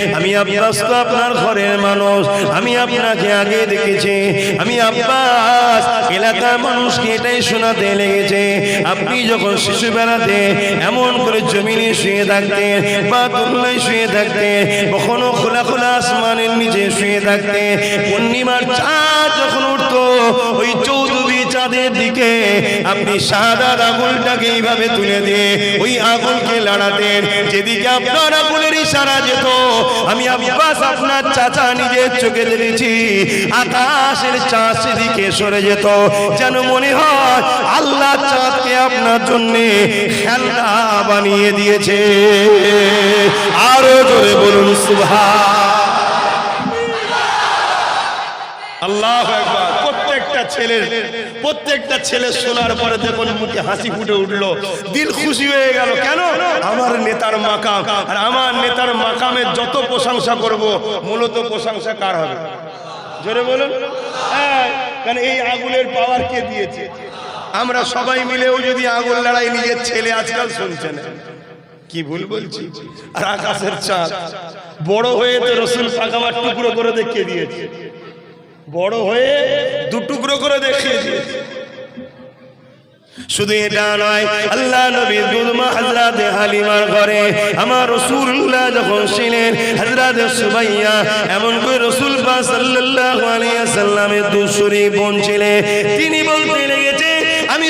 আমি আব্বাস তো আপনার ঘরের মানুষ। আমি আপনাকে আগে দেখেছি। আমি আব্বাস, এলাকার মানুষকে এটাই শোনাতে লেগেছে। আপনি যখন শিশু বেড়াতে এমন করে জমিনে শুয়ে থাকতেন বা তুলনায় শুয়ে থাকতেন, কখনো খোলা খোলা আসমানের নিচে শুয়ে থাকতেন, পূর্ণিমার চাঁদ যখন উঠতো, ওই চৌধুরী চাঁদের দিকে। আপনি সাদা আগুলটাকে এইভাবে তুলে দিয়ে ওই আগুলকে লাড়াতেন। যেদিকে আপনার আগুলের ইশারা যেত, আমি আব্বাস আপনার চাচা নিজের চোখে দেখেছি। আকাশের চাঁদ সেদিকে সরে যেত। যেন মনে হয় আল্লাহ চাঁদকে আপনার জন্য খেলনা বানিয়ে দিয়েছে। আরও জোরে বলুন সুভা আল্লাহ একবার ছেলের, প্রত্যেকটা ছেলে শোনার পরে দেখুন মুখে হাসি ফুটে উঠল। দিল খুশি হয়ে গেল। কেন? আমার নেতার মাকাম। আর আমার নেতার মাকামের যত প্রশংসা করব, মূলত প্রশংসা কার হবে? জোরে বলুন। হ্যাঁ কারণ এই আগুনের পাওয়ার কে দিয়েছে? আমরা সবাই মিলেও যদি আগুন লড়াই নিজের ছেলে আজকাল শুনছে না কি ভুল বলছি? আর আকাশের চাঁদ। বড় হয়ে তো রসুল পাকামার টুকরো করে দেখিয়ে দিয়েছে। বড় হয়ে দু টুকরো করে শুধু এটা নয়, আল্লাহ নবী দুলমা হাজরাতে হালিমার ঘরে আমার রসুল্লাহ যখন ছিলেন হাজরাতে সুবাইয়া এমন করে রসুল বা সাল্লাহ আলিয়া সাল্লামের দুসরি বোন ছিলেন তিনি বলতে লেগেছে, আমি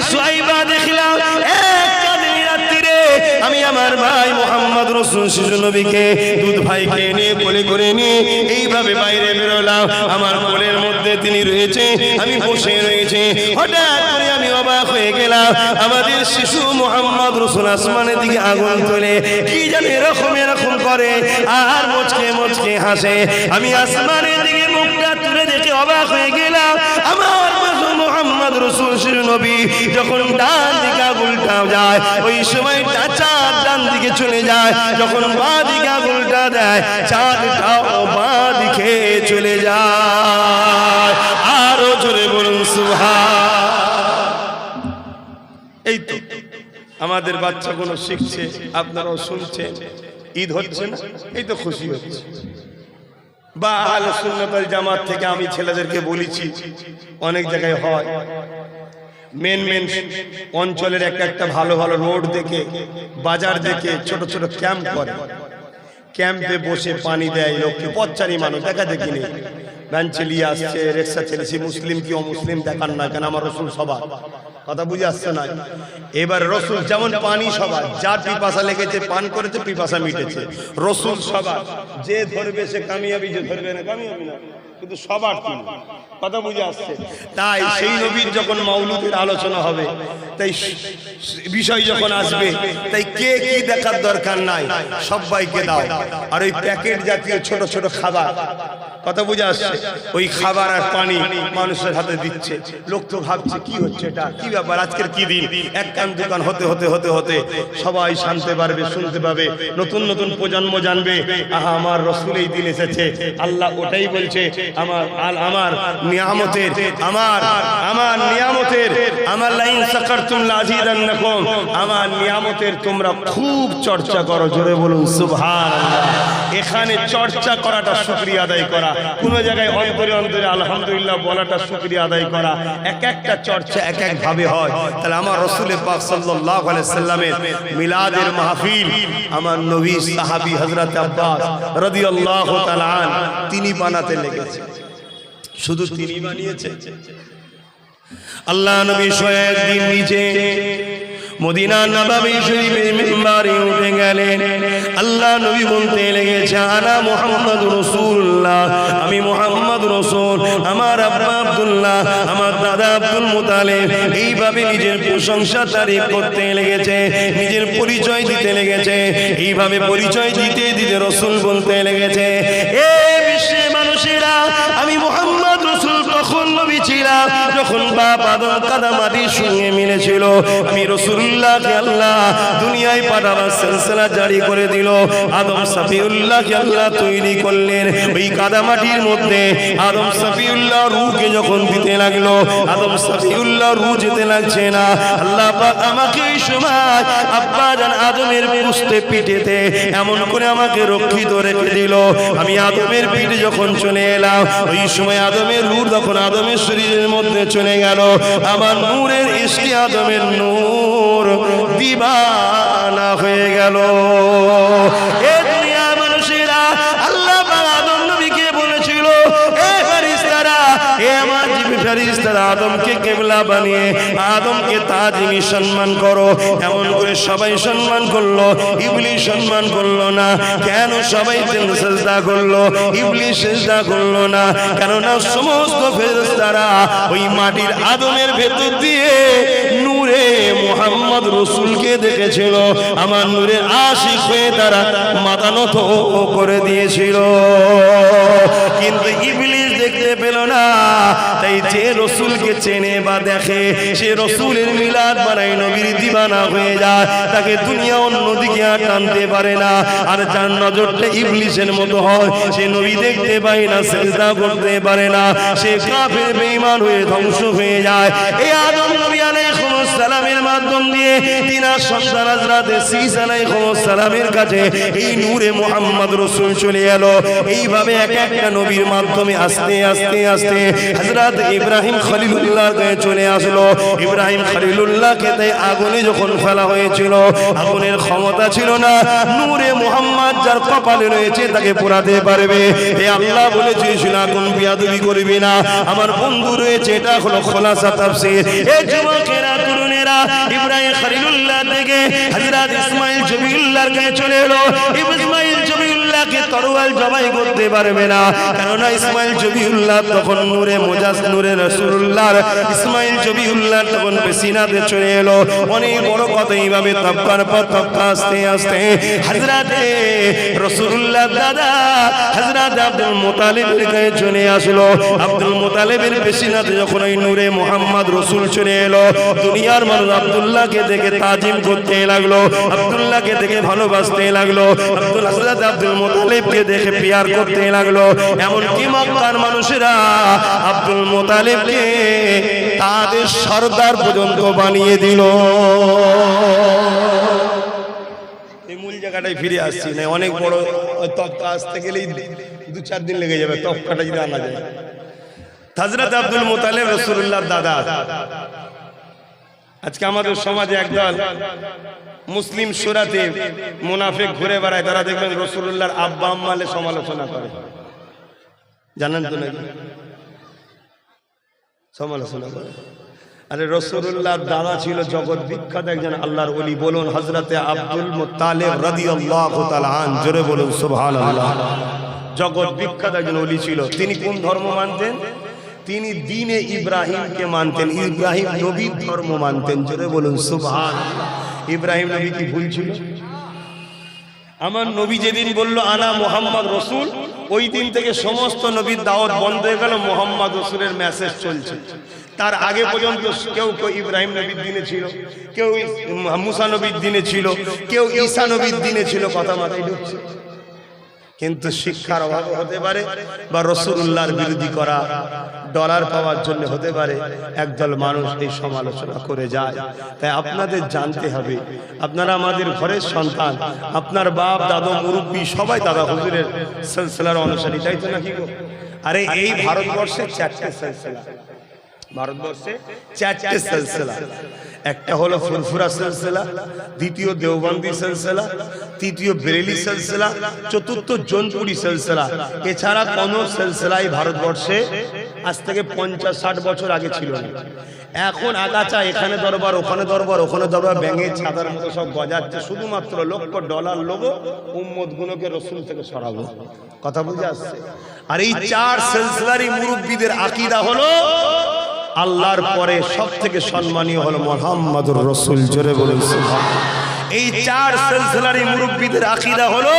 আমার ভাই মোহাম্মদ রসুল শিশু নবীকে দুধ ভাইকে নিয়ে কোলে করে নিয়ে এইভাবে বাইরে বেরোলাম। আমার কোলের মধ্যে তিনি রয়েছে, আমি বসে রয়েছে। হঠাৎ করে আমি অবাক হয়ে গেলাম। আমাদের শিশু মোহাম্মদ রসুল আসমানের দিকে আগুন তোলে, কি জানি এরকম এরকম করে আর মুচকে মুচকে হাসে। আমি আসমানের দিকে মুখটা তুলে দেখে অবাক হয়ে গেলাম। আমার মোহাম্মদ রসুল নবী যখন ডান দিকে আগুলটা যায়, ওই সময়টা চাঁদ ডান দিকে চলে যায়, যখন বা দিকে আগুলটা দেয় চাঁদটাও বা দিকে চলে যায়। আরও জোরে বলুন সুহা এই তো আমাদের বাচ্চাগুলো শিখছে, আপনারাও শুনছেন, ঈদ হচ্ছে না? এই তো খুশি হচ্ছে। বা আহলে সুন্নাতাল জামাত থেকে আমি ছেলেদেরকে বলেছি, অনেক জায়গায় হয়। মেন মেন অঞ্চলের একটা একটা ভালো ভালো রোড দেখে, বাজার দেখে ছোট ছোট ক্যাম্প করে। ক্যাম্পে বসে পানি দেয় লোককে পথচারী মানুষ, দেখা দেখি নেই ভ্যান চালিয়ে আসছে, রিক্সা চালিয়েছে মুসলিম কি অমুসলিম দেখান না কেন? আমার রসুল সবার কথা বুঝে আসছে না। এবার রসুল, যেমন পানি সবার, যার পিপাসা লেগেছে, পান করেছে, পিপাসা মিটেছে। রসুল সবার, যে ধরবে সে কামিয়াবি, যে ধরবে না, কামিয়াবি না। কিন্তু সবার তিনি কথা বুঝে আসছে? তাই সেই নবীর যখন মাউলুদের আলোচনা হবে তাই বিষয় যখন আসবে তাই কে কি দেখার দরকার নাই সবাইকে দাও। আর ওই প্যাকেট জাতীয় ছোট ছোট খাবার কথা বুঝে আসছে? ওই খাবার আর পানি মানুষের হাতে দিচ্ছে। লোক তো ভাবছে কি হচ্ছে এটা? কি ব্যাপার? আজকের কি দিন? এক কান দোকান হতে হতে হতে হতে সবাই শানতে পারবে শুনতে পাবে। নতুন নতুন প্রজন্ম জানবে আহা আমার রসুল এই দিন এসেছে। আল্লাহ ওটাই বলছে আমার আল আমার নিয়ামতের, আমার আমার নিয়ামতের, আমার লাইন সাকারতুম লাজিদান্নাকুম, আমার নিয়ামতের তোমরা খুব চর্চা করো, জোরে বলুন, সুবহানাল্লাহ। এখানে চর্চা করাটা শুকরিয়া আদায় করা, কোন জায়গায় অন্তরে অন্তরে আলহামদুলিল্লাহ বলাটা শুকরিয়া আদায় করা, এক একটা চর্চা এক এক ভাবে হয়। তাহলে আমার রসুলের পাক সাল্লাল্লাহু আলাইহি সাল্লামের মিলাদের মাহফিল, আমার নবী সাহাবী হযরত আব্বাস রাদিয়াল্লাহু তাআলা তিনি বানাতে লেগেছে। শুধু তিনি বানিয়েছে। আল্লাহ নবী শোয়েব দিন নিচে মদিনা নবাবী শরীফের মেম্বারে উঠে গেলেন। আল্লাহ নবী বলতে লেগেছে আনা মোহাম্মদ রসুল্লাহ আমি মোহাম্মদ রসুল। আমার আব্বা আব্দুল্লাহ আমার দাদা আব্দুল মুতালেব এইভাবে নিজের প্রশংসা তারিফ করতে লেগেছে নিজের পরিচয় দিতে লেগেছে। এইভাবে পরিচয় দিতে দিতে রসুল বলতে লেগেছে এ যখন বাপ আদম কাদামাটির সঙ্গে মিলেছিল, আমি রসুল্লাহকে আল্লাহ দুনিয়ায় পাঠাবার সিলসিলা জারি করে দিল। আদম সাফিউল্লাহকে আল্লাহ তৈরি করলেন। ওই কাদামাটির মধ্যে আদম সাফিউল্লাহ রুকে যখন দিতে লাগল, আদম সাফিউল্লাহ রু যেতে লাগছে না। আল্লাহ আমাকে এই সময় আব্বা জান আদমের পুষতে পিঠেতে এমন করে আমাকে রক্ষিত রেখে দিল। আমি আদমের পিঠে যখন চলে এলাম, ওই সময় আদমের রূপ যখন আদমের শরীরের মধ্যে চলে গেল। আমার নূরের ইস্কি আদমের নূর দিবানা হয়ে গেল। এ ফারিস্তারা আদমকে কেবলা বানিয়ে আদমকে তাজিমি সম্মান করো। এমন করে সবাই সম্মান করল, ইবলি সম্মান করল না। কেন সবাই সেজদা করল, ইবলি সেজদা করল না? কেননা সমস্ত ফেরেশতারা ওই মাটির আদমের ভেতর দিয়ে নূরে মোহাম্মদ রসুলকে দেখেছিল। আমার নূরের আশিক হয়ে তারা মাথা নত করে দিয়েছিল। কিন্তু দেখে সে রসুলের মিলাদ বানাই নবীর দিবানা হয়ে যায়। তাকে দুনিয়া অন্যদিকে আর টানতে পারে না। আর যার নজরটা ইবলিশের মতো হয়, সে নবী দেখতে পায় না, সেজদা করতে পারে না। সে কাফের বেঈমান হয়ে ধ্বংস হয়ে যায়। এই আলাইহিস সালামের মাধ্যম দিয়ে তিনার সন্তান আলাইহিস সালামের কাছে এই নূরে মুহাম্মদ রাসূল চলে এলো। এইভাবে এক একটা নবীর মাধ্যমে আস্তে আস্তে আস্তে হযরত ইব্রাহিম খলিলুল্লাহ চলে আসলো। ইব্রাহিম খলিলুল্লাহকে তাই আগুনে যখন ফেলা হয়েছিল, আগুনের ক্ষমতা ছিল না, নূরে মুহাম্মদ যার কপালে রয়েছে তাকে পোড়াতে পারবে। এ আল্লাহ বলেছিল আগুন বিয়াদবি করবি না। আমার বন্ধু রয়েছে, এটা হলো খোলাসা তাফসীর। এই যুবকেরা তরুণেরা ইব্রাহিম খলিলুল্লাহ থেকে হযরত ইসমাইল জবিউল্লাহর কাছে চলে এলো। ইসমাইল জবিউল্লাহকে তরোয়াল জবাই করতে পারবে না। কেননা ইসমাইল জবিউল্লাহ তখন নূরে মোজাস নূরে রাসূলুল্লাহর, ইসমাইল জবিউল্লাহ তখন পেশিনাতে চলে এলো। অনেক বড় কথা এইভাবে তপ্পার পর তপ্পা আস্তে আস্তে হযরতে রাসূলুল্লাহ দাদা হযরত আব্দুল মুতালিবের কাছে চলে আসলো। আব্দুল মুতালিবের পেশিনাতে যখন ওই নূরে মোহাম্মদ রসুল চলে এলো, দুনিয়ার মানুষ আব্দুল্লাহকে দেখে তাজিম করতে লাগল, আব্দুল্লাহকে দেখে ভালোবাসতে লাগল। আব্দুল হাজরত আব্দুল মোতালিবকে দেখে পিয়ার করতে লাগল। এমনকি মক্কার মানুষেরা আব্দুল মোতালিবকে তাদের সর্দার পর্যন্ত বানিয়ে দিল। জায়গাটায় ফিরে অনেক বড় আসতে দু চার দিন লেগে যাবে রসুল্লাহ দাদা। আজকে আমাদের সমাজে একদল মুসলিম সুরাতে মুনাফিক ঘুরে বেড়ায়, তারা দেখবেন রসুল্লাহর আব্বা আম্মালে সমালোচনা করে। জানেন তো নাকি? সমালোচনা করে। আরে রসুল্লাহর দাদা ছিল জগৎ বিখ্যাত একজন আল্লাহর ওলি। বলুন হজরতে আব্দুল আন, জোরে বলুন, সুবহানাল্লাহ। জগৎ বিখ্যাত একজন ওলি ছিল। তিনি কোন ধর্ম মানতেন? তিনি দিনে ইব্রাহিমকে মানতেন। ইব্রাহিম নবীর ধর্ম মানতেন। জোরে বলুন সুবহান ইব্রাহিম নবী কি ভুল ছিল? আমার নবী যেদিন বলল, আনা মোহাম্মদ রসুল ওই দিন থেকে সমস্ত নবীর দাওয়াত বন্ধ হয়ে গেল, মোহাম্মদ রসুলের মেসেজ চলছে। তার আগে পর্যন্ত কেউ কেউ ইব্রাহিম নবীর দিনে ছিল, কেউ মুসা নবীর দিনে ছিল, কেউ ঈসা নবীর দিনে ছিল, কথা মাথায় ঢুকছে। কিন্তু শিক্ষার অভাবে হতে পারে বা রসুল্লাহর বিরোধী করা ডলার পাওয়ার জন্য হতে পারে, একদল মানুষ এই সমালোচনা করে যায়। তাই আপনাদের জানতে হবে, আপনারা আমাদের ঘরের সন্তান, আপনার বাপ, দাদু, মুরব্বী, সবাই দাদা হুজুরের সিলসিলার অনুসারী, তাই তো নাকি আরে এই ভারতবর্ষের চারটে সিলসিলা, ভারতবর্ষে চারটে সিলসিলা। একটা হলো ফুরফুরা সিলসিলা, দ্বিতীয় দেওবন্দি সিলসিলা, তৃতীয় বেরেলি সিলসিলা, চতুর্থ জোনপুরি সিলসিলা। এছাড়া কোনো সিলসিলাই ভারতবর্ষে আজ থেকে পঞ্চাশ ষাট বছর আগে ছিল না। এখন আগাছা এখানে দরবার, ওখানে দরবার ওখানে দরবার, ব্যাঙের ছাতার মতো সব গজাচ্ছে, শুধুমাত্র লক্ষ ডলার লোগো উম্মত গুলোকে রসুল থেকে সরাবো। কথা বুঝে আসছে? আর এই চার সিলসিলারই মুরব্বীদের আকিদা হলো আল্লাহর পরে সব থেকে সম্মানীয় হল মোহাম্মদুর রসুল, জোরে বলেছে। এই চার সিলসিলারি মুরব্বীদের আকিদা হলো,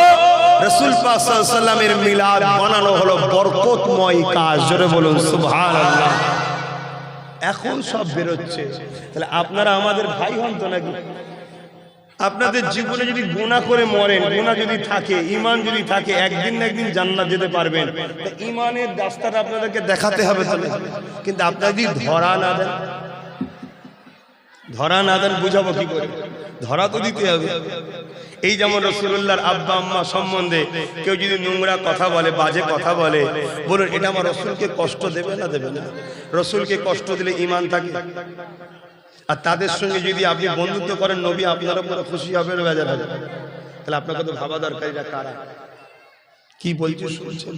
রসুল আলাইহি মিলাদ বানানো হলো বরকতময় কাজ, জোরে বলুন সুবহানাল্লাহ। এখন সব বেরোচ্ছে। তাহলে আপনারা আমাদের ভাই হন তো নাকি? আপনাদের জীবনে যদি গুণা করে মরেন গুণা যদি থাকে ইমান যদি থাকে একদিন না একদিন জান্নাত যেতে পারবেন। তা ইমানের রাস্তাটা আপনাদেরকে দেখাতে হবে তাহলে কিন্তু আপনারা যদি ধরা না দেন ধরা না দেন বুঝাবো কি করে? ধরা তো দিতে হবে। এই যেমন রসুল্লাহর আব্বা আম্মা সম্বন্ধে কেউ যদি নোংরা কথা বলে বাজে কথা বলে বলুন এটা আমার রসুলকে কষ্ট দেবে না দেবে না? রসুলকে কষ্ট দিলে ইমান থাকে? আর তাদের সঙ্গে যদি আপনি বন্ধুত্ব করেন নবী আপনার উপরে খুশি হবেন বেজার হবে তাহলে আপনাকে তো ভাবা দরকার কারা? কি বলছে শুনছেন